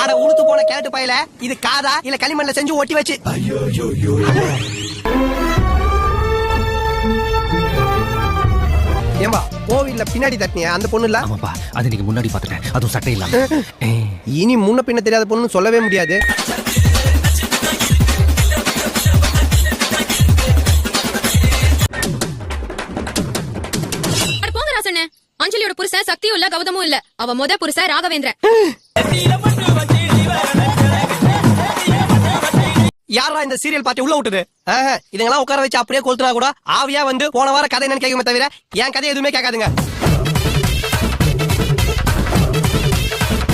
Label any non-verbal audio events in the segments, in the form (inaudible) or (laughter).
அட உளுத்து போன கேட்டு பையல இது காதா இல்ல களிமண்ல செஞ்சு ஒட்டி வச்சு. ஏம்பா கோவில்ல பின்னாடி தட்டினியா? அந்த பொண்ணு இல்ல ஆமாப்பா அது நீங்க முன்னாடி பார்த்துட்டேன். அதுவும் சட்டை இல்லாம. ஏய், இனி முன்ன பின்ன தெரியாத பொண்ணு சொல்லவே முடியாது. அட போங்க ராசண்ணே அஞ்சலியோட புருஷன் சக்தியும் இல்ல கௌதமும் இல்ல. அவ முத புருஷன் ராகவேந்திரன். யாரா இந்த சீரியல் பார்த்து உள்ள விட்டுது? ஆஹா, இதுங்கெல்லாம் உட்கார வச்சு அப்படியே கொளுத்துனா கூட ஆவியா வந்து போன வாரம் கதை என்னன்னு கேட்குமே தவிர என் கதை எதுவுமே கேட்காதுங்க.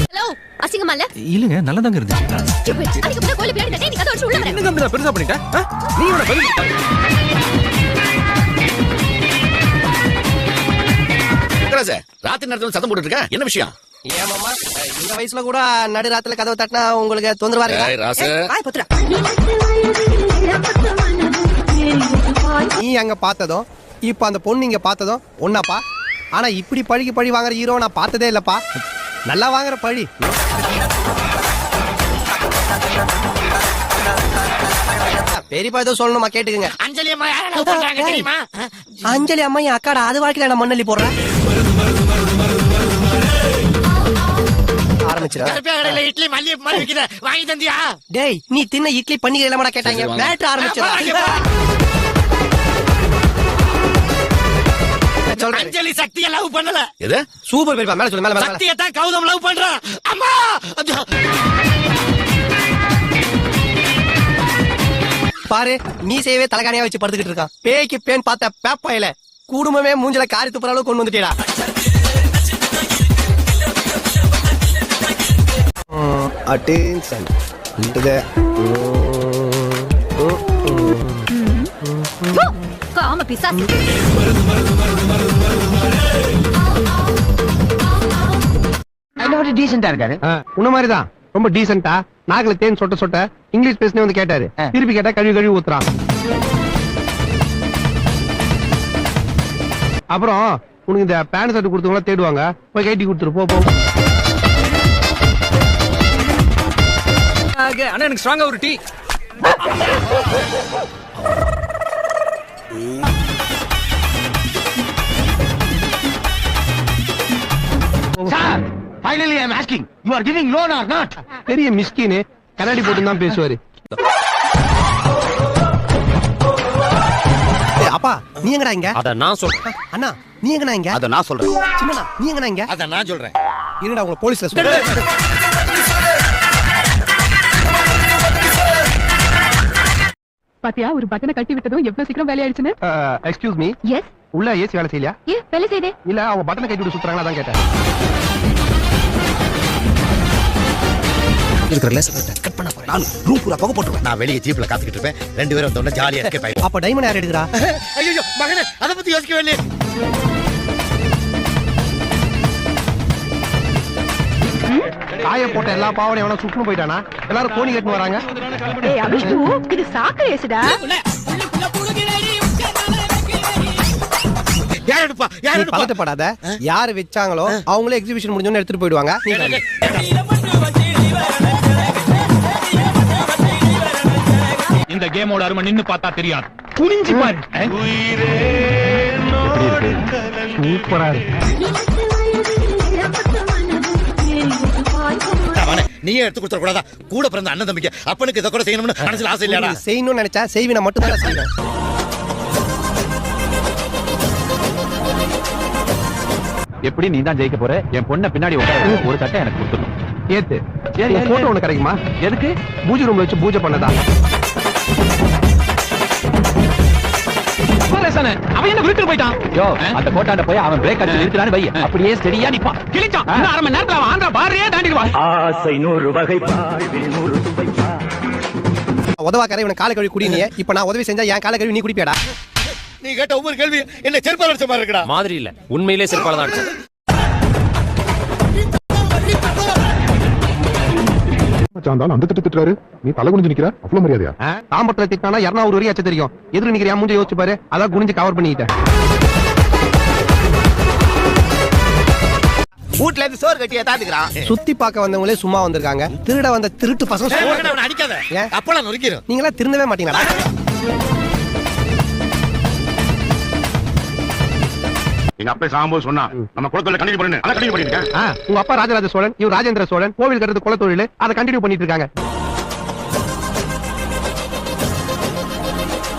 ஹலோ அசிங்கமா இல்ல? இல்லைங்க நல்லதாங்க இருந்துச்சு அதுக்கு கோழி பின்னாடி வெங்கடாசே, ராத்திரி நேரத்துல சத்தம் போட்டுட்டு இருக்க. என்ன விஷயம்? ஏமாமா இந்த வயசுல கூட நடுராத்துல கதவை தட்டினா உங்களுக்கு தொந்தரவா. இருக்கு? நீ அங்க பார்த்ததும் இப்ப அந்த பொண்ணு இங்க பார்த்ததும் ஒன்னாப்பா? ஆனா இப்படி பழிக்கு பழி வாங்குற ஹீரோ நான் பார்த்ததே இல்லப்பா. நல்லா வாங்குற பழி. பெரியப்பா ஏதோ சொல்லணுமா கேட்டுக்குங்க. அஞ்சலி அம்மா அஞ்சலி அம்மா என் அக்காடா அது வாழ்க்கையில நான் மண்ணள்ளி போடுறேன். கருப்பியா கடையில இட்லி மல்லிகைப்பூ மாதிரி விக்குது. வாங்கி தந்தியா? டேய் நீ தின்ன இட்லி பன்னீர் இல்லாமடா கேட்டாங்க. மேட்ரு ஆரம்பிச்சிடா சொல்றேன். அஞ்சலி சக்திய லவ் பண்ணல. எது? சூப்பர் பெரியப்பா மேல சொல்லு மேல சக்தியை தான் கௌதம் லவ் பண்றான் அம்மா! பாரு மீசையவே தலைகாணியா வச்சு படுத்துக்கிட்டு இருக்கான். பேய்க்கு பேன் பார்த்த பேப்பாயில குடும்பமே மூஞ்சில காரி துப்புற அளவுக்கு கொண்டு வந்துட்டீடா அட்டென்ஷன் காம பிசாசு. உன்ன மாதிரிதான். ரொம்ப டீசென்டா நாக்குல தேன் சொட்ட சொட்ட இங்கிலீஷ் பேசினே வந்து கேட்டாரு. திருப்பி கேட்டா கழுவி கழுவி ஊத்துறான். அப்புறம் உனக்கு இந்த பேண்ட் ஷர்ட் கொடுத்தவங்கள தேடுவாங்க. போய் கைட்டி கொடுத்துரு போ. போ அண்ணா எனக்கு ஸ்ட்ராங்கா ஒரு tea Finally, I am asking, you are giving loan or not? பெரிய மிஸ்கின்னு கண்ணாடி போட்டு தான் பேசுவாரு. அப்பா நீ எங்கடா இங்க? அத நான் சொல்றேன் அண்ணா நீ எங்கடா இங்க? அத நான் சொல்றேன். சின்னண்ணா நீ எங்கடா இங்க? அத நான் சொல்றேன். இருடா உங்களை போலீஸ்ல சொல்றேன் பாத்தியா ஒரு பட்டனை கட்டி விட்டதும் எவ்வளவு சீக்கிரம் வேலையாயிடுச்சுன்னு எக்ஸ்கியூஸ் மீ எஸ் உள்ள ஏசி வேலை செய்யலையா? ஏ வேலை செய்தே. இல்ல அவங்க பட்டனை கட்டி விட்டு சுத்துறாங்களா அதான் கேட்டேன். இருக்கிற லேச கட் பண்ண போறேன். நான் ரூம் பூரா புகை போட்டுருவேன். நான் வெளியே ஜீப்ல காத்துக்கிட்டு இருப்பேன் ரெண்டு பேரும் வந்தோடனே ஜாலியா இருக்க பையன் அப்ப டைமண்ட் யார் எடுக்கிறா? (laughs) ஐயோ மகனே அத பத்தி யோசிக்கவே இல்லையே. காய போட்ட எல்லா பாவனையும் எவனா சுட்டுன்னு போயிட்டானா? எல்லாரும் கோணி கட்டுன்னு வராங்க. ஏய் அபிஷ்டு இது சாக்கு ஏசுடா. யார் எடுப்பா? யார் நீ எடுப்பா? பதட்டப்படாத. யாரு வச்சாங்களோ அவங்களே எக்ஸிபிஷன் முடிஞ்சோன்னு எடுத்துட்டு போயிடுவாங்க. நீ கிளம்பு. இந்த கேமோட அருமை நின்னு பார்த்தா தெரியாது. பாரு. சூப்பரா இருக்கு. நீயே எடுத்து கொடுத்துட கூடாதா? கூட பிறந்த அண்ணன் தம்பிக்கு. அப்பனுக்கு இதை கூட செய்யணும்னு மனசுல ஆசை இல்லையாடா? நீ செய்யணும்னு நினைச்சா செய்வினா மட்டும் தான் செய்வேன். எப்படி நீ தான் ஜெயிக்க போற? என் பொண்ணை பின்னாடி உட்கார ஒரு தட்டை எனக்கு கொடுத்துடணும். ஏத்து. ஏறு, போட்டோ. ஒண்ணு கிடைக்குமா? எதுக்கு? பூஜை ரூம்ல வச்சு பூஜை பண்ணதா? அவன் என்ன விருட்டு போயிட்டான்? யோ அந்த கோட்டாண்ட போய் அவன் பிரேக் அடிச்சு நிறுத்தினான்னு வை அப்படியே ஸ்டெடியா நிப்பான். கிழிச்சான் இன்னும் அரை மணி நேரத்துல அவன் ஆந்திரா பாரியே தாண்டிடுவான். ஆசை நூறு வகை வாழ்வில் நூறு சுவை உதவா கரை இவனை காலை கழுவி குடினியே. இப்ப நான் உதவி செஞ்சா என் காலை கழுவி நீ குடிப்பியாடா? நீ கேட்ட ஒவ்வொரு கேள்வி என்ன செருப்பால் அடிச்ச மாதிரி இருக்குடா. மாதிரி இல்ல. உண்மையிலே சிறப்பால தான் அடிச்சது. சாந்தாலும் அந்த திட்டு திட்டுறாரு. நீ தலை குனிஞ்சு நிக்கிற? அவ்வளவு மரியாதையா? தாம்பரத்துல திட்டானா இரநூறு வரையும் அச்சு தெரியும். எதிர நிக்கிறியா மூஞ்ச யோசிச்சு பாரு. அதான் குனிஞ்சு கவர் பண்ணிக்கிட்டேன் வீட்ல இருந்து சோறு கட்டி ஏத்தாந்துக்கிறான் சுத்தி பார்க்க வந்தவங்களே சும்மா வந்திருக்காங்க. திருட வந்த திருட்டு பசங்க அடிக்காத? அப்பெல்லாம் நீங்களா திருந்தவே மாட்டீங்களா? எங்க அப்பா சாகும்போது சொன்னா நம்ம குளத்துல கண்டினியூ பண்ணு அதை கண்டினியூ பண்ணிருக்கேன் உங்க அப்பா ராஜராஜ சோழன் இவர் ராஜேந்திர சோழன் கோவில் கட்டுறது குல தொழில் அதை கண்டினியூ பண்ணிட்டு இருக்காங்க.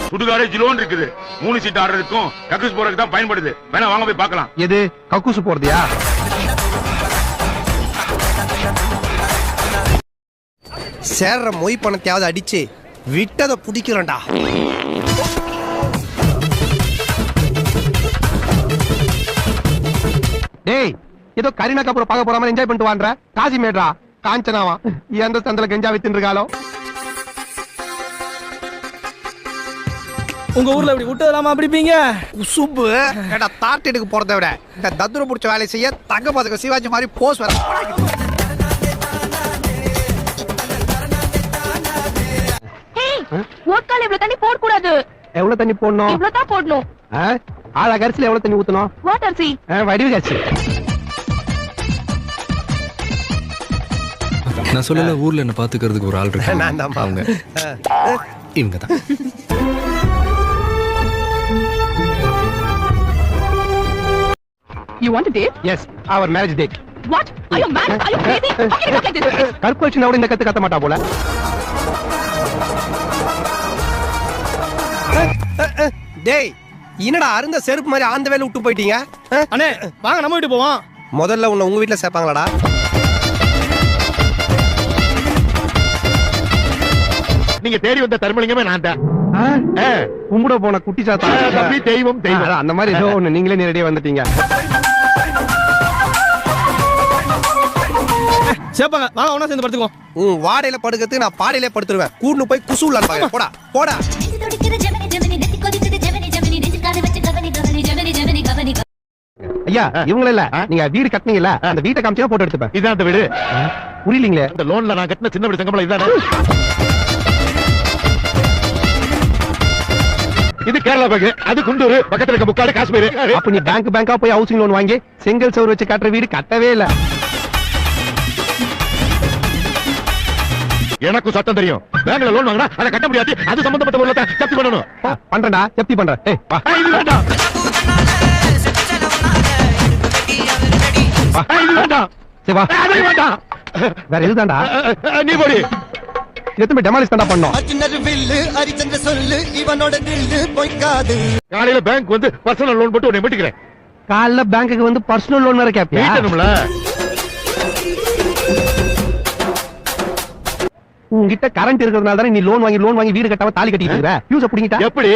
சுடுகாடு ஜிலோன் இருக்குது. மூணு சீட் ஆடுறதுக்கும் கக்கூஸ் போறதுக்கு தான் பயன்படுது. வேணா வாங்க போய் பார்க்கலாம். எது? கக்கூசு போறதையா? சேர்ற மொய் பணத்தையாவது அடிச்சு விட்டதை பிடிக்கிறோம்டா டேய் ஏதோ கரீனா கபூர் பார்க்க போற மாதிரி என்ஜாய் பண்ணிட்டு வான்ற? காசி மேட்ரா? காஞ்சனாவா? எந்த சந்தில கெஞ்சா வித்துட்டு இருக்காளோ உங்க ஊர்ல இப்படி விட்டு இல்லாம பிடிப்பீங்க குசும்பு ஏடா தார்டெடுக்கு போறதை விட? இந்த தத்துரு பிடிச்ச வேலையை செய்ய தங்க பதக்க சிவாஜி மாதிரி போஸ் வர ஓட்கால இவ்வளவு தண்ணி போட கூடாது எவ்வளவு தண்ணி போடணும்? இவ்வளவு தான் போடணும். ஆ? ஆளா கரிசில எவ்வளவு தண்ணி ஊத்தணும்? வாட்டர் சி ஆ, வடிவு கரிசி நான் சொல்லல ஊர்ல என்ன பாத்துக்கிறதுக்கு ஒரு ஆள் இருக்கு நான் தான் அவங்க. இவங்க தான் you want date is our marriage date what I you man I you crazy how can you talk like this கருப்பு வச்சு கூட இந்த கத்து கத்த மாட்டா போல டேய் என்னடா அருந்த செருப்பு மாதிரி ஆந்த வேலை விட்டு போயிட்டீங்க? அண்ணே வாங்க நம்ம வீட்டு போவோம். முதல்ல உன்னை உங்க வீட்ல சேர்ப்பாங்களாடா. நீங்க தேடி வந்த தர்மலிங்கமே நான் தான்? கும்பிட போன குட்டி சாத்தா. தம்பி, தெய்வம், தெய்வம். அந்த மாதிரி ஏதோ ஒண்ணு நீங்களே நேரடியா வந்துட்டீங்க. சேப்பாங்க வாங்க ஒண்ணா சேர்ந்து படுத்துக்குவோம். உன் வாடையில படுக்கிறதுக்கு நான் பாடையிலே படுத்துருவேன். கூண்டு போய் குசூலான்னு பாக்க போடா போடா. ஐயா இவங்கள இல்ல. நீங்க வீடு கட்டினீங்கல்ல அந்த வீட்டை காமிச்சா போட்டோ எடுத்துப்பேன். இதான் அந்த வீடு. புரியலீங்களே? இந்த லோன்ல நான் கட்டின சின்ன வீடு சங்கமலம் இதானே? இது கேரளா பேங்க் அது குண்டூர் பக்கத்துல இருக்க முக்காடு காஷ்மீர். அப்ப நீ பேங்க் பேங்கா போய் ஹவுசிங் லோன் வாங்கி செங்கல் சவுர் வச்சு கட்டுற வீடு கட்டவே இல்ல. எனக்கும் சட்டம் தெரியும். பேங்க்ல லோன் வாங்கினா அதை கட்ட முடியாது. அது சம்பந்தப்பட்ட பொருளை ஜப்தி பண்ணணும். பண்றேன்டா ஜப்தி பண்றேன். இது வேண்டாம் வேண்டாம். வேற ஆ, நீ போடி. எத்தனை டெமாலிஷ் தான்டா பண்ணோம். காலையில பேங்க் வந்து பர்சனல் லோன் போட்டு உன்னை மீட்டுக்கிறேன். காலைல பேங்க்குக்கு வந்து பர்சனல் லோன் வேற கேப்பியா? மீட்டணும்ல. உங்ககிட்ட கரண்ட் இருக்கிறதுனால தானே நீ லோன் வாங்கி லோன் வாங்கி வீடு கட்டாம தாலி கட்டிட்டு இருக்கிற? யூஸ் புடிங்கிட்டா? எப்படி?